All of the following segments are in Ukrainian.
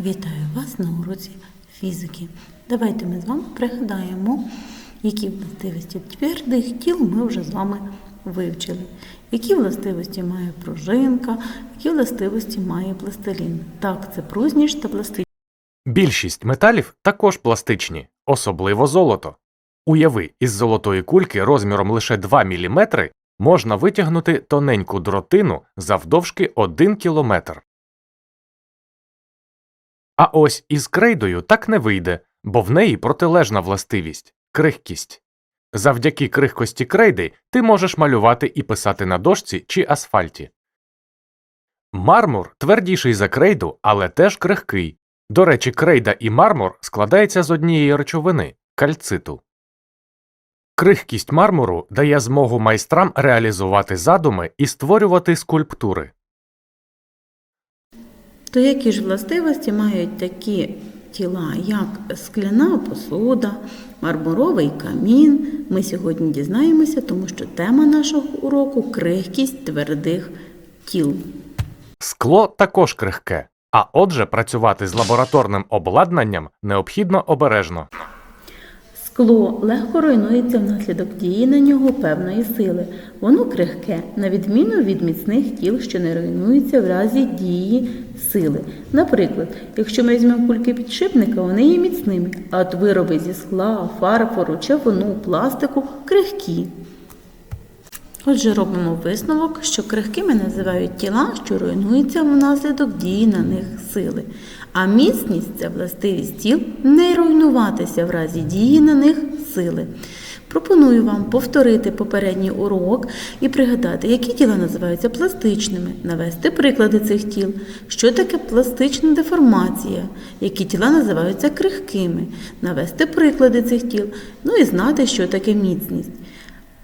Вітаю вас на уроці фізики. Давайте ми з вами пригадаємо, які властивості твердих тіл ми вже з вами вивчили. Які властивості має пружинка, які властивості має пластилін. Так, це прузніш та пластичність. Більшість металів також пластичні, особливо золото. Уяви, із золотої кульки розміром лише 2 мм можна витягнути тоненьку дротину завдовжки 1 км. А ось із крейдою так не вийде, бо в неї протилежна властивість крихкість. Завдяки крихкості крейди ти можеш малювати і писати на дошці чи асфальті. Мармур твердіший за крейду, але теж крихкий. До речі, крейда і мармур складаються з однієї речовини кальциту. Крихкість мармуру дає змогу майстрам реалізувати задуми і створювати скульптури. То які ж властивості мають такі тіла, як скляна посуда, мармуровий камін? Ми сьогодні дізнаємося, тому що тема нашого уроку крихкість твердих тіл. Скло також крихке, а отже, працювати з лабораторним обладнанням необхідно обережно. Скло легко руйнується внаслідок дії на нього певної сили. Воно крихке, на відміну від міцних тіл, що не руйнуються в разі дії сили. Наприклад, якщо ми візьмемо кульки підшипника, вони є міцними, а от вироби зі скла, фарфору, чавуну, пластику крихкі. Отже, робимо висновок, що крихкими називають тіла, що руйнуються внаслідок дії на них сили. А міцність це властивість тіл не руйнуватися в разі дії на них сили. Пропоную вам повторити попередній урок і пригадати, які тіла називаються пластичними, навести приклади цих тіл, що таке пластична деформація, які тіла називаються крихкими, навести приклади цих тіл, ну і знати, що таке міцність.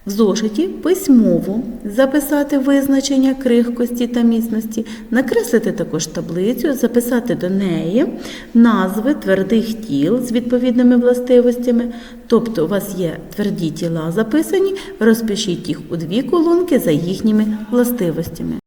В зошиті письмово записати визначення крихкості та міцності, накреслити також таблицю, записати до неї назви твердих тіл з відповідними властивостями. Тобто у вас є тверді тіла записані, розпишіть їх у дві колонки за їхніми властивостями.